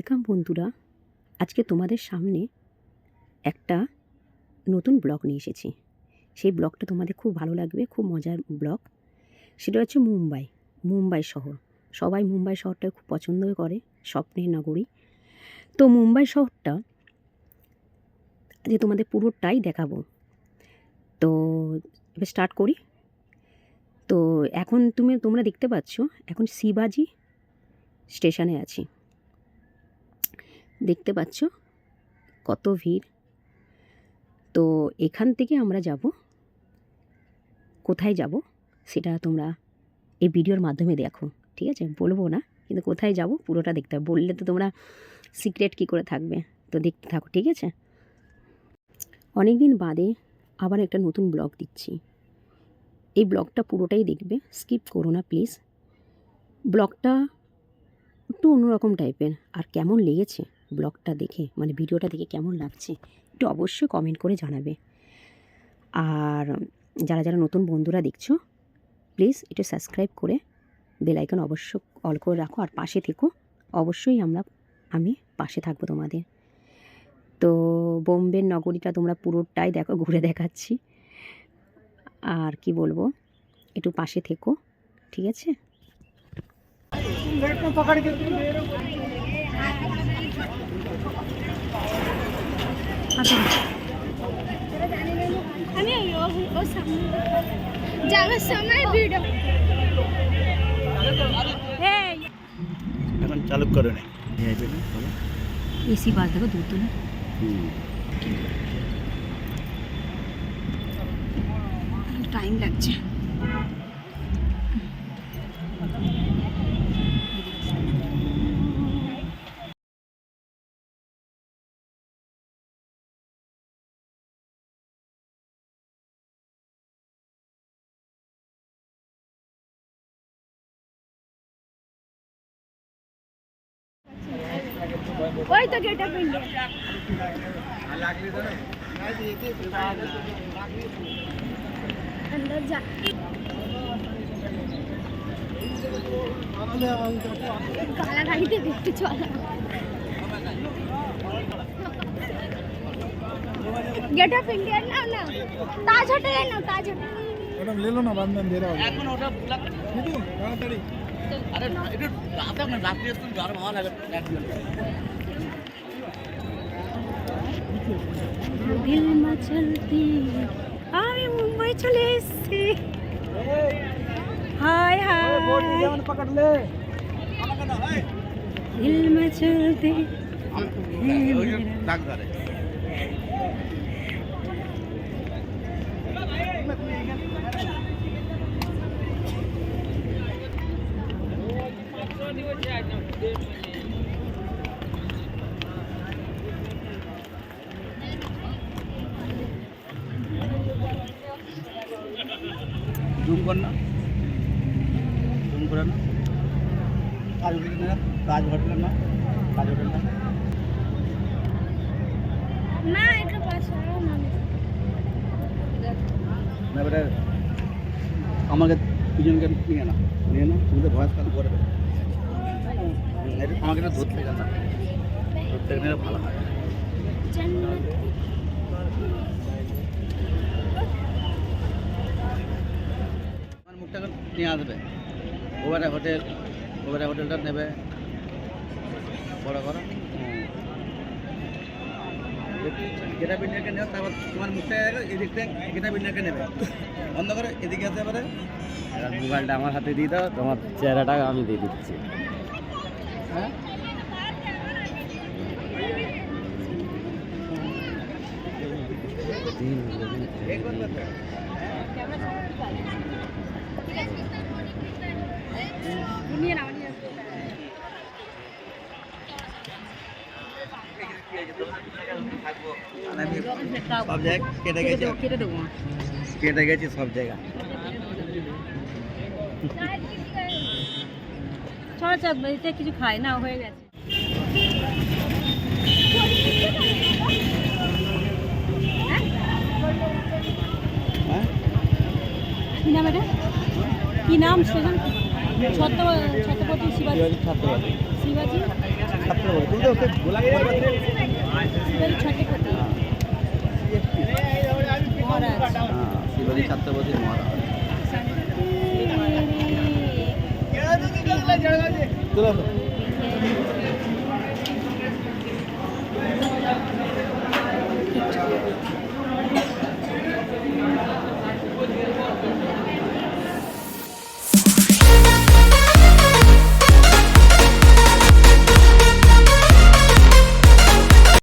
Welcome বন্ধুরা, আজকে তোমাদের সামনে একটা নতুন ব্লগ নিয়ে এসেছি। সেই ব্লগটা তোমাদের খুব ভালো লাগবে, খুব মজার ব্লগ। সেটা হচ্ছে মুম্বাই মুম্বাই শহর। সবাই মুম্বাই শহরটা খুব পছন্দ করে, স্বপ্নের নগরী। তো মুম্বাই শহরটা যে তোমাদের পুরোটাই দেখাবো। তো এবার স্টার্ট করি। তো এখন তুমি, তোমরা দেখতে পাচ্ছ, এখন শিবাজি স্টেশনে আছি। দেখতে পাচ্ছ কত ভিড়। তো এখান থেকে আমরা যাব। কোথায় যাব সেটা তোমরা এই ভিডিওর মাধ্যমে দেখো, ঠিক আছে? বলব না, কিন্তু কোথায় যাব পুরোটা দেখতে হবে। বললে তো তোমরা সিক্রেট কী করে থাকবে? তো দেখতে থাকো, ঠিক আছে? অনেক দিন বাদে আবার একটা নতুন ব্লগ দিচ্ছি। এই ব্লগটা পুরোটাই দেখবে, স্কিপ করো না, প্লিজ। ব্লগটা একটু অন্যরকম টাইপের, আর কেমন লেগেছে ব্লগটা দেখে মানে ভিডিওটা দেখে কেমন লাগছে, একটু অবশ্যই কমেন্ট করে জানাবে। আর যারা যারা নতুন বন্ধুরা দেখছ প্লিজ একটু সাবস্ক্রাইব করে বেল আইকন অবশ্য অল করে রাখো আর পাশে থেকো। অবশ্যই আমরা, আমি পাশে থাকব তোমাদের। তো বোম্বের নগরীটা তোমরা পুরোটাই দেখো, ঘুরে দেখাচ্ছি। আর কি বলব, একটু পাশে থেকো, ঠিক আছে? আমি ও ও সামনে যাওয়ার সময় ভিডিও এই এখন চালু করে নেই এসি বাস দেখো দূর দূর টাইম লাগছে ওই তো গেট অফ ইন্ডিয়া अंदर जा কালা গাড়িতে দেখতে চলা गेट ऑफ इंडिया ना ना ताज होटल है ना ताज होटल मैडम ले लो আমি মুম্বাই চলে এসছি। Hi hi. দিল মাছলতি ডাক ধরে জুম কর না? জুম করে না কাজ হোটেল না? কাজ হোটেল না? কাজ হোটেল না না এটা না না আমাকে দুজনকে নিয়ে না। নিয়ে না তুমি তো ভয়েস কল করে দেবে আমাকে এটা ধরতে গেল না। ধরতে গেলে ভালো হয়। মুখটাকে নিয়ে আসবে। ওবারে হোটেল ওবারে হোটেলটা নেবে। বড় করো গেটা বিন্ডারকে নেবে তারপর তোমার মুখটা এদিক থেকে গেটা বিন্ডারকে নেবে। বন্ধ করে এদিকে আসতে পারে মোবাইলটা আমার হাতে দিয়ে দাও তোমার চেহারাটা আমি দিয়ে দিচ্ছি। হ্যাঁ সব জায়গায় কেটে গেছি কেটে দেবো কেটে গেছি সব জায়গা। ছড়া চাপ কিছু খায় না হয়ে গেছে। কি নাম এটা? কি নাম ছত্র ছত্রপতি শিবাজি। ছাত্রবাদী শিবাজি? ছাত্রপতি। তুমি তো ওকে গোলাপ শিবাজী ছাত্রপতি। মহারাজ। চলে। আসো